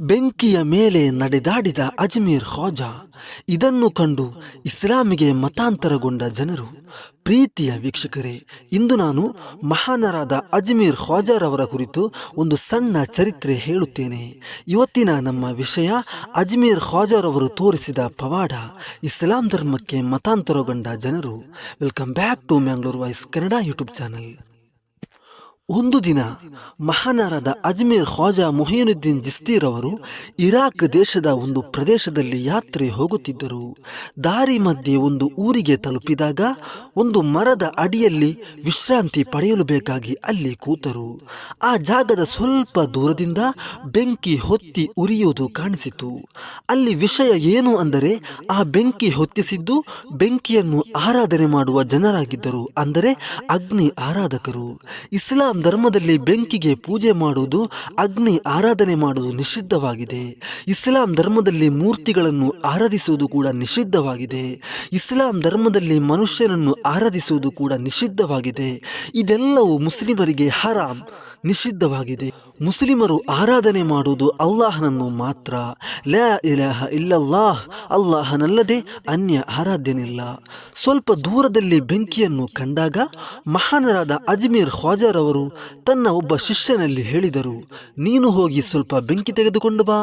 ಬೆಂಕಿಯ ಮೇಲೆ ನಡೆದಾಡಿದ ಅಜ್ಮೀರ್ ಖಾಜಾ ಇದನ್ನು ಕಂಡು ಇಸ್ಲಾಮಿಗೆ ಮತಾಂತರಗೊಂಡ ಜನರು, ಪ್ರೀತಿಯ ವೀಕ್ಷಕರೇ, ಇಂದು ನಾನು ಮಹಾನರಾದ ಅಜ್ಮೀರ್ ಖಾಜಾರವರ ಕುರಿತು ಒಂದು ಸಣ್ಣ ಚರಿತ್ರೆ ಹೇಳುತ್ತೇನೆ. ಇವತ್ತಿನ ನಮ್ಮ ವಿಷಯ ಅಜ್ಮೀರ್ ಖಾಜಾರವರು ತೋರಿಸಿದ ಪವಾಡ, ಇಸ್ಲಾಂ ಧರ್ಮಕ್ಕೆ ಮತಾಂತರಗೊಂಡ ಜನರು. Welcome back to Mangalore voice Kannada YouTube channel. ಒಂದು ದಿನ ಮಹಾನರಾದ ಅಜ್ಮೀರ್ ಖ್ವಾಜಾ ಜಿಸ್ತೀರ್ ಅವರು ಇರಾಕ್ ದೇಶದ ಒಂದು ಪ್ರದೇಶದಲ್ಲಿ ಯಾತ್ರೆ ಹೋಗುತ್ತಿದ್ದರು. ದಾರಿ ಮಧ್ಯೆ ಒಂದು ಊರಿಗೆ ತಲುಪಿದಾಗ ಒಂದು ಮರದ ಅಡಿಯಲ್ಲಿ ವಿಶ್ರಾಂತಿ ಪಡೆಯಲು ಬೇಕಾಗಿ ಅಲ್ಲಿ ಕೂತರು. ಆ ಜಾಗದ ಸ್ವಲ್ಪ ದೂರದಿಂದ ಬೆಂಕಿ ಹೊತ್ತಿ ಉರಿಯುವುದು ಕಾಣಿಸಿತು. ಅಲ್ಲಿ ವಿಷಯ ಏನು ಅಂದರೆ ಆ ಬೆಂಕಿ ಹೊತ್ತಿಸಿದ್ದು ಬೆಂಕಿಯನ್ನು ಆರಾಧನೆ ಮಾಡುವ ಜನರಾಗಿದ್ದರು ಅಂದರೆ ಅಗ್ನಿ ಆರಾಧಕರು. ಇಸ್ಲಾಂ ಧರ್ಮದಲ್ಲಿ ಬೆಂಕಿಗೆ ಪೂಜೆ ಮಾಡುವುದು, ಅಗ್ನಿ ಆರಾಧನೆ ಮಾಡುವುದು ನಿಷಿದ್ಧವಾಗಿದೆ. ಇಸ್ಲಾಂ ಧರ್ಮದಲ್ಲಿ ಮೂರ್ತಿಗಳನ್ನು ಆರಾಧಿಸುವುದು ಕೂಡ ನಿಷಿದ್ಧವಾಗಿದೆ. ಇಸ್ಲಾಂ ಧರ್ಮದಲ್ಲಿ ಮನುಷ್ಯನನ್ನು ಆರಾಧಿಸುವುದು ಕೂಡ ನಿಷಿದ್ಧವಾಗಿದೆ. ಇದೆಲ್ಲವೂ ಮುಸ್ಲಿಮರಿಗೆ ಹರಾಮ್. ನಿಷಿದ್ಧವಾಗಿದೆ. ಮುಸ್ಲಿಮರು ಆರಾಧನೆ ಮಾಡುವುದು ಅಲ್ಲಾಹನನ್ನು ಮಾತ್ರ. ಲ್ಯಾ ಇಲಾಹ ಇಲ್ಲಲ್ಲಾಹ್, ಅಲ್ಲಾಹನಲ್ಲದೆ ಅನ್ಯ ಆರಾಧ್ಯನಿಲ್ಲ. ಸ್ವಲ್ಪ ದೂರದಲ್ಲಿ ಬೆಂಕಿಯನ್ನು ಕಂಡಾಗ ಮಹಾನರಾದ ಅಜ್ಮೀರ್ ಅವರು ತನ್ನ ಒಬ್ಬ ಶಿಷ್ಯನಲ್ಲಿ ಹೇಳಿದರು, ನೀನು ಹೋಗಿ ಸ್ವಲ್ಪ ಬೆಂಕಿ ತೆಗೆದುಕೊಂಡು ಬಾ.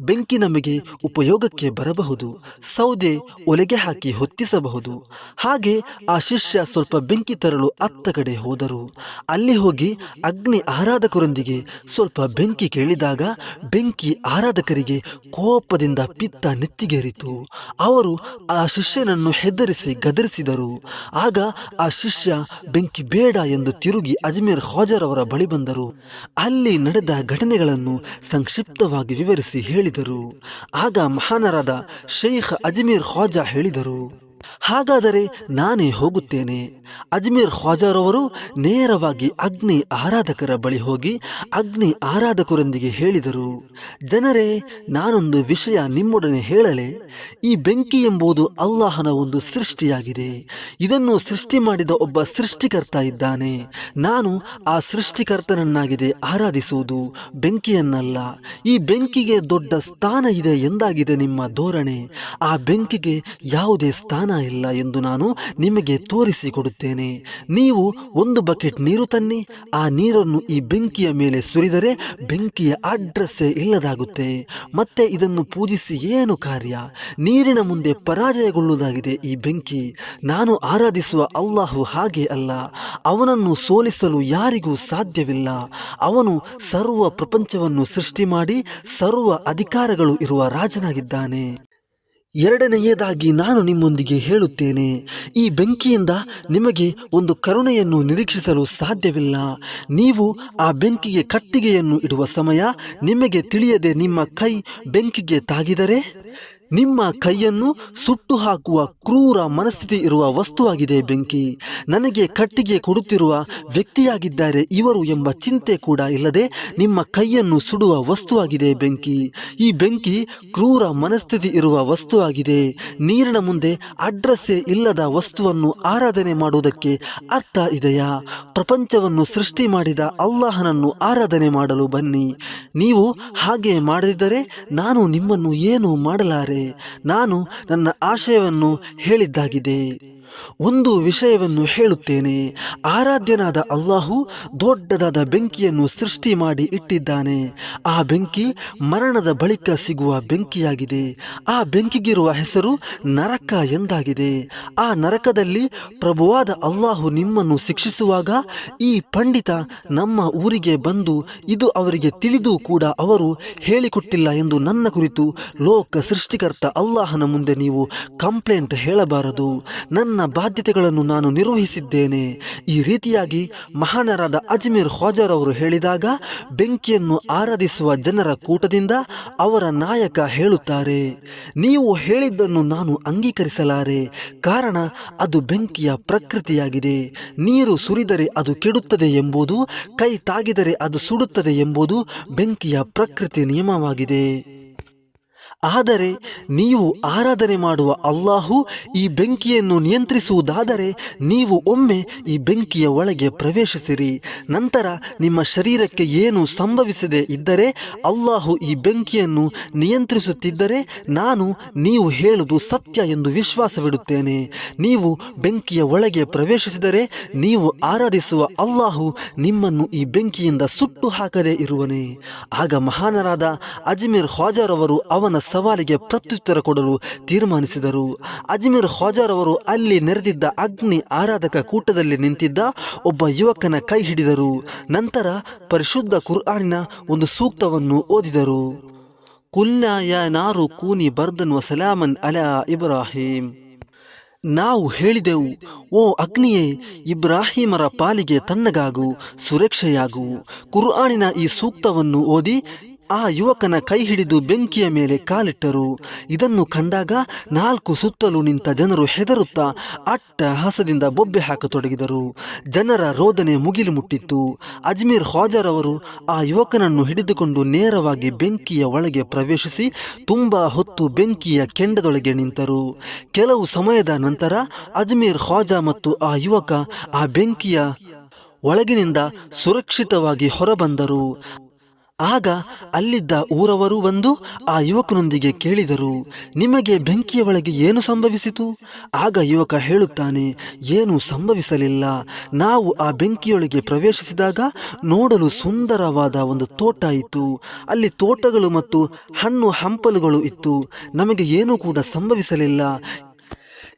ಬೆಂಕಿ ನಮಗೆ ಉಪಯೋಗಕ್ಕೆ ಬರಬಹುದು, ಸೌದೆ ಒಲೆಗೆ ಹಾಕಿ ಹೊತ್ತಿಸಬಹುದು. ಹಾಗೆ ಆ ಶಿಷ್ಯ ಸ್ವಲ್ಪ ಬೆಂಕಿ ತರಲು ಅತ್ತ ಕಡೆ ಹೋದರು. ಅಲ್ಲಿ ಹೋಗಿ ಅಗ್ನಿ ಆರಾಧಕರೊಂದಿಗೆ ಸ್ವಲ್ಪ ಬೆಂಕಿ ಕೇಳಿದಾಗ ಬೆಂಕಿ ಆರಾಧಕರಿಗೆ ಕೋಪದಿಂದ ಪಿತ್ತ ನೆತ್ತಿಗೇರಿತು. ಅವರು ಆ ಶಿಷ್ಯನನ್ನು ಹೆದರಿಸಿ ಗದರಿಸಿದರು. ಆಗ ಆ ಶಿಷ್ಯ, ಬೆಂಕಿ ಬೇಡ ಎಂದು ತಿರುಗಿ ಅಜ್ಮೀರ್ ಖ್ವಾಜರ್ ಅವರ ಬಳಿ ಬಂದರು. ಅಲ್ಲಿ ನಡೆದ ಘಟನೆಗಳನ್ನು ಸಂಕ್ಷಿಪ್ತವಾಗಿ ವಿವರಿಸಿ ಹೇಳಿದರು. ಆಗ ಮಹಾನರಾದ ಶೇಖ್ ಅಜ್ಮೀರ್ ಖ್ವಾಜಾ ಹೇಳಿದರು. ಹಾಗಾದರೆ ನಾನೇ ಹೋಗುತ್ತೇನೆ. ಅಜ್ಮೀರ್ ಖ್ವಾಜಾರವರು ನೇರವಾಗಿ ಅಗ್ನಿ ಆರಾಧಕರ ಬಳಿ ಹೋಗಿ ಅಗ್ನಿ ಆರಾಧಕರೊಂದಿಗೆ ಹೇಳಿದರು, ಜನರೇ, ನಾನೊಂದು ವಿಷಯ ನಿಮ್ಮೊಡನೆ ಹೇಳಲೆ. ಈ ಬೆಂಕಿ ಎಂಬುದು ಅಲ್ಲಾಹನ ಒಂದು ಸೃಷ್ಟಿಯಾಗಿದೆ. ಇದನ್ನು ಸೃಷ್ಟಿ ಮಾಡಿದ ಒಬ್ಬ ಸೃಷ್ಟಿಕರ್ತ ಇದ್ದಾನೆ. ನಾನು ಆ ಸೃಷ್ಟಿಕರ್ತನನ್ನಾಗಿದೆ ಆರಾಧಿಸುವುದು ಬೆಂಕಿಯನ್ನಲ್ಲ. ಈ ಬೆಂಕಿಗೆ ದೊಡ್ಡ ಸ್ಥಾನ ಇದೆ ಎಂದಾಗಿದೆ ನಿಮ್ಮ ಧೋರಣೆ. ಆ ಬೆಂಕಿಗೆ ಯಾವುದೇ ಸ್ಥಾನ ಇಲ್ಲ ಎಂದು ನಾನು ನಿಮಗೆ ತೋರಿಸಿಕೊಡುತ್ತೇನೆ. ನೀವು ಒಂದು ಬಕೆಟ್ ನೀರು ತನ್ನಿ, ಆ ನೀರನ್ನು ಈ ಬೆಂಕಿಯ ಮೇಲೆ ಸುರಿದರೆ ಬೆಂಕಿಯ ಅಡ್ರೆಸ್ಸೇ ಇಲ್ಲದಾಗುತ್ತೆ. ಮತ್ತೆ ಇದನ್ನು ಪೂಜಿಸಿ ಏನು ಕಾರ್ಯ? ನೀರಿನ ಮುಂದೆ ಪರಾಜಯಗೊಳ್ಳುವುದಾಗಿದೆ ಈ ಬೆಂಕಿ. ನಾನು ಆರಾಧಿಸುವ ಅಲ್ಲಾಹು ಹಾಗೆ ಅಲ್ಲ. ಅವನನ್ನು ಸೋಲಿಸಲು ಯಾರಿಗೂ ಸಾಧ್ಯವಿಲ್ಲ. ಅವನು ಸರ್ವ ಪ್ರಪಂಚವನ್ನು ಸೃಷ್ಟಿ ಮಾಡಿ, ಸರ್ವ ಅಧಿಕಾರಗಳು ಇರುವ ರಾಜನಾಗಿದ್ದಾನೆ. ಎರಡನೆಯದಾಗಿ ನಾನು ನಿಮ್ಮೊಂದಿಗೆ ಹೇಳುತ್ತೇನೆ, ಈ ಬೆಂಕಿಯಿಂದ ನಿಮಗೆ ಒಂದು ಕರುಣೆಯನ್ನು ನಿರೀಕ್ಷಿಸಲು ಸಾಧ್ಯವಿಲ್ಲ. ನೀವು ಆ ಬೆಂಕಿಗೆ ಕಟ್ಟಿಗೆಯನ್ನು ಇಡುವ ಸಮಯ ನಿಮಗೆ ತಿಳಿಯದೆ ನಿಮ್ಮ ಕೈ ಬೆಂಕಿಗೆ ತಾಗಿದರೆ? ನಿಮ್ಮ ಕೈಯನ್ನು ಸುಟ್ಟು ಹಾಕುವ ಕ್ರೂರ ಮನಸ್ಥಿತಿ ಇರುವ ವಸ್ತುವಾಗಿದೆ ಬೆಂಕಿ. ನನಗೆ ಕಟ್ಟಿಗೆ ಕೊಡುತ್ತಿರುವ ವ್ಯಕ್ತಿಯಾಗಿದ್ದಾರೆ ಇವರು ಎಂಬ ಚಿಂತೆ ಕೂಡ ಇಲ್ಲದೆ ನಿಮ್ಮ ಕೈಯನ್ನು ಸುಡುವ ವಸ್ತುವಾಗಿದೆ ಬೆಂಕಿ. ಈ ಬೆಂಕಿ ಕ್ರೂರ ಮನಸ್ಥಿತಿ ಇರುವ ವಸ್ತುವಾಗಿದೆ. ನೀರಿನ ಮುಂದೆ ಅಡ್ರೆಸ್ಸೇ ಇಲ್ಲದ ವಸ್ತುವನ್ನು ಆರಾಧನೆ ಮಾಡುವುದಕ್ಕೆ ಅರ್ಥ ಇದೆಯಾ? ಪ್ರಪಂಚವನ್ನು ಸೃಷ್ಟಿ ಮಾಡಿದ ಅಲ್ಲಾಹನನ್ನು ಆರಾಧನೆ ಮಾಡಲು ಬನ್ನಿ. ನೀವು ಹಾಗೆ ಮಾಡದಿದ್ದರೆ ನಾನು ನಿಮ್ಮನ್ನು ಏನು ಮಾಡಲಾರೆ? ನಾನು ನನ್ನ ಆಶಯವನ್ನು ಹೇಳಿದ್ದಾಗಿದೆ. ಒಂದು ವಿಷಯವನ್ನು ಹೇಳುತ್ತೇನೆ. ಆರಾಧ್ಯನಾದ ಅಲ್ಲಾಹು ದೊಡ್ಡದಾದ ಬೆಂಕಿಯನ್ನು ಸೃಷ್ಟಿ ಮಾಡಿ ಇಟ್ಟಿದ್ದಾನೆ. ಆ ಬೆಂಕಿ ಮರಣದ ಬಳಿಕ ಸಿಗುವ ಬೆಂಕಿಯಾಗಿದೆ. ಆ ಬೆಂಕಿಗಿರುವ ಹೆಸರು ನರಕ ಎಂದಾಗಿದೆ. ಆ ನರಕದಲ್ಲಿ ಪ್ರಭುವಾದ ಅಲ್ಲಾಹು ನಿಮ್ಮನ್ನು ಶಿಕ್ಷಿಸುವಾಗ ಈ ಪಂಡಿತ ನಮ್ಮ ಊರಿಗೆ ಬಂದು ಇದು ಅವರಿಗೆ ತಿಳಿದು ಕೂಡ ಅವರು ಹೇಳಿಕೊಟ್ಟಿಲ್ಲ ಎಂದು ನನ್ನ ಕುರಿತು ಲೋಕ ಸೃಷ್ಟಿಕರ್ತ ಅಲ್ಲಾಹನ ಮುಂದೆ ನೀವು ಕಂಪ್ಲೇಂಟ್ ಹೇಳಬಾರದು. ನನ್ನ ಬಾಧ್ಯತೆಗಳನ್ನು ನಾನು ನಿರ್ವಹಿಸಿದ್ದೇನೆ. ಈ ರೀತಿಯಾಗಿ ಮಹಾನರಾದ ಅಜ್ಮೀರ್ ಅವರು ಹೇಳಿದಾಗ, ಬೆಂಕಿಯನ್ನು ಆರಾಧಿಸುವ ಜನರ ಕೂಟದಿಂದ ಅವರ ನಾಯಕ ಹೇಳುತ್ತಾರೆ, ನೀವು ಹೇಳಿದ್ದನ್ನು ನಾನು ಅಂಗೀಕರಿಸಲಾರೆ. ಕಾರಣ, ಅದು ಬೆಂಕಿಯ ಪ್ರಕೃತಿಯಾಗಿದೆ. ನೀರು ಸುರಿದರೆ ಅದು ಕೆಡುತ್ತದೆ ಎಂಬುದು, ಕೈ ತಾಗಿದರೆ ಅದು ಸುಡುತ್ತದೆ ಎಂಬುದು ಬೆಂಕಿಯ ಪ್ರಕೃತಿ ನಿಯಮವಾಗಿದೆ. ಆದರೆ ನೀವು ಆರಾಧನೆ ಮಾಡುವ ಅಲ್ಲಾಹು ಈ ಬೆಂಕಿಯನ್ನು ನಿಯಂತ್ರಿಸುವುದಾದರೆ ನೀವು ಒಮ್ಮೆ ಈ ಬೆಂಕಿಯ ಒಳಗೆ ಪ್ರವೇಶಿಸಿರಿ. ನಂತರ ನಿಮ್ಮ ಶರೀರಕ್ಕೆ ಏನು ಸಂಭವಿಸದೆ ಇದ್ದರೆ ಅಲ್ಲಾಹು ಈ ಬೆಂಕಿಯನ್ನು ನಿಯಂತ್ರಿಸುತ್ತಿದ್ದರೆ ನಾನು ನೀವು ಹೇಳುವುದು ಸತ್ಯ ಎಂದು ವಿಶ್ವಾಸವಿಡುತ್ತೇನೆ. ನೀವು ಬೆಂಕಿಯ ಒಳಗೆ ಪ್ರವೇಶಿಸಿದರೆ ನೀವು ಆರಾಧಿಸುವ ಅಲ್ಲಾಹು ನಿಮ್ಮನ್ನು ಈ ಬೆಂಕಿಯಿಂದ ಸುಟ್ಟು ಹಾಕದೇ ಇರುವನೇ. ಆಗ ಮಹಾನರಾದ ಅಜ್ಮೀರ್ ಹ್ವಾಜರ್ ಅವರು ಅವನ ಸವಾಲಿಗೆ ಪ್ರತ್ಯುತ್ತರ ಕೊಡಲು ತೀರ್ಮಾನಿಸಿದರು. ಅಜ್ಮೀರ್ ಹೊಜಾರ್ ಅವರು ಅಲ್ಲಿ ನೆರೆದಿದ್ದ ಅಗ್ನಿ ಆರಾಧಕ ಕೂಟದಲ್ಲಿ ನಿಂತಿದ್ದ ಒಬ್ಬ ಯುವಕನ ಕೈ ಹಿಡಿದರು. ನಂತರ ಪರಿಶುದ್ಧ ಕುರ್ಆನಿನ ಒಂದು ಸೂಕ್ತವನ್ನು ಓದಿದರು. ಕುಲ್ನಾಯ ನಾರು ಕೂನಿ ಬರ್ದನ್ ವಸಲಾಮನ್ ಅಲಾ ಇಬ್ರಾಹಿಂ. ನಾವು ಹೇಳಿದೆವು, ಓ ಅಗ್ನಿಯೇ, ಇಬ್ರಾಹಿಮರ ಪಾಲಿಗೆ ತಣ್ಣಗಾಗು, ಸುರಕ್ಷೆಯಾಗು. ಕುರ್ಆನಿನ ಈ ಸೂಕ್ತವನ್ನು ಓದಿ ಆ ಯುವಕನ ಕೈ ಹಿಡಿದು ಬೆಂಕಿಯ ಮೇಲೆ ಕಾಲಿಟ್ಟರು. ಇದನ್ನು ಕಂಡಾಗ ನಾಲ್ಕು ಸುತ್ತಲೂ ನಿಂತ ಜನರು ಹೆದರುತ್ತಾ ಅಟ್ಟ ಹಸದಿಂದ ಬೊಬ್ಬೆ ಹಾಕತೊಡಗಿದರು. ಜನರ ರೋದನೆ ಮುಗಿಲು ಮುಟ್ಟಿತ್ತು ಅಜ್ಮೀರ್ ಹಾಜರ್ ಅವರು ಆ ಯುವಕನನ್ನು ಹಿಡಿದುಕೊಂಡು ನೇರವಾಗಿ ಬೆಂಕಿಯ ಒಳಗೆ ಪ್ರವೇಶಿಸಿ ತುಂಬಾ ಹೊತ್ತು ಬೆಂಕಿಯ ಕೆಂಡದೊಳಗೆ ನಿಂತರು. ಕೆಲವು ಸಮಯದ ನಂತರ ಅಜ್ಮೀರ್ ಹಾಜಾ ಮತ್ತು ಆ ಯುವಕ ಆ ಬೆಂಕಿಯ ಒಳಗಿನಿಂದ ಸುರಕ್ಷಿತವಾಗಿ ಹೊರಬಂದರು. ಆಗ ಅಲ್ಲಿದ್ದ ಊರವರು ಬಂದು ಆ ಯುವಕನೊಂದಿಗೆ ಕೇಳಿದರು, ನಿಮಗೆ ಬೆಂಕಿಯ ಒಳಗೆ ಏನು ಸಂಭವಿಸಿತು? ಆಗ ಯುವಕ ಹೇಳುತ್ತಾನೆ, ಏನೂ ಸಂಭವಿಸಲಿಲ್ಲ. ನಾವು ಆ ಬೆಂಕಿಯೊಳಗೆ ಪ್ರವೇಶಿಸಿದಾಗ ನೋಡಲು ಸುಂದರವಾದ ಒಂದು ತೋಟ ಇತ್ತು. ಅಲ್ಲಿ ತೋಟಗಳು ಮತ್ತು ಹಣ್ಣು ಹಂಪಲುಗಳು ಇತ್ತು. ನಮಗೆ ಏನೂ ಕೂಡ ಸಂಭವಿಸಲಿಲ್ಲ.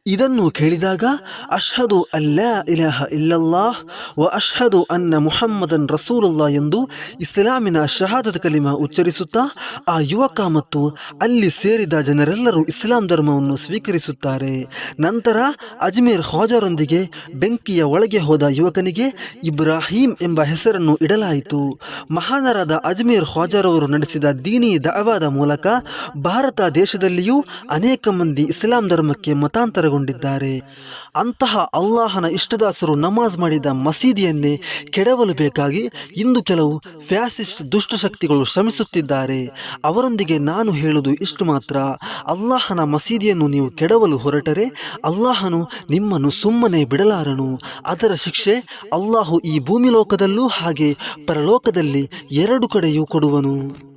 ಇದನ್ನು ಕೇಳಿದಾಗ ಅಷ್ಹದು ಅಲ್ಲಾ ಇಲಹ ಇಲ್ಲಲ್ಲಾಹ್ ವ ಅಷ್ಹದು ಅನ್ನ ಮುಹಮ್ಮದನ್ ರಸೂಲುಲ್ಲಾ ಎಂದು ಇಸ್ಲಾಮಿನ ಶಹಾದತ್ ಕಲಿಮ ಉಚ್ಚರಿಸುತ್ತಾ, ಆ ಯುವಕ ಮತ್ತು ಅಲ್ಲಿ ಸೇರಿದ ಜನರೆಲ್ಲರೂ ಇಸ್ಲಾಂ ಧರ್ಮವನ್ನು ಸ್ವೀಕರಿಸುತ್ತಾರೆ. ನಂತರ ಅಜ್ಮೀರ್ ಖ್ವಾಜರೊಂದಿಗೆ ಬೆಂಕಿಯ ಒಳಗೆ ಹೋದ ಯುವಕನಿಗೆ ಇಬ್ರಾಹಿಂ ಎಂಬ ಹೆಸರನ್ನು ಇಡಲಾಯಿತು. ಮಹಾನರಾದ ಅಜ್ಮೀರ್ ಖ್ವಾಜರವರು ನಡೆಸಿದ ದೀನಿ ದಾವಾದ ಮೂಲಕ ಭಾರತ ದೇಶದಲ್ಲಿಯೂ ಅನೇಕ ಮಂದಿ ಇಸ್ಲಾಂ ಧರ್ಮಕ್ಕೆ ಮತಾಂತರಗೊಂಡಿದ್ದಾರೆ ಅಂತಹ ಅಲ್ಲಾಹನ ಇಷ್ಟದಾಸರು ನಮಾಜ್ ಮಾಡಿದ ಮಸೀದಿಯನ್ನೇ ಕೆಡವಲು ಬೇಕಾಗಿ ಇಂದು ಕೆಲವು ಫ್ಯಾಸಿಸ್ಟ್ ದುಷ್ಟಶಕ್ತಿಗಳು ಶ್ರಮಿಸುತ್ತಿದ್ದಾರೆ. ಅವರೊಂದಿಗೆ ನಾನು ಹೇಳುವುದು ಇಷ್ಟು ಮಾತ್ರ. ಅಲ್ಲಾಹನ ಮಸೀದಿಯನ್ನು ನೀವು ಕೆಡವಲು ಹೊರಟರೆ ಅಲ್ಲಾಹನು ನಿಮ್ಮನ್ನು ಸುಮ್ಮನೆ ಬಿಡಲಾರನು. ಅದರ ಶಿಕ್ಷೆ ಅಲ್ಲಾಹು ಈ ಭೂಮಿ ಲೋಕದಲ್ಲೂ ಹಾಗೆ ಪರಲೋಕದಲ್ಲಿ ಎರಡು ಕಡೆಯೂ ಕೊಡುವನು.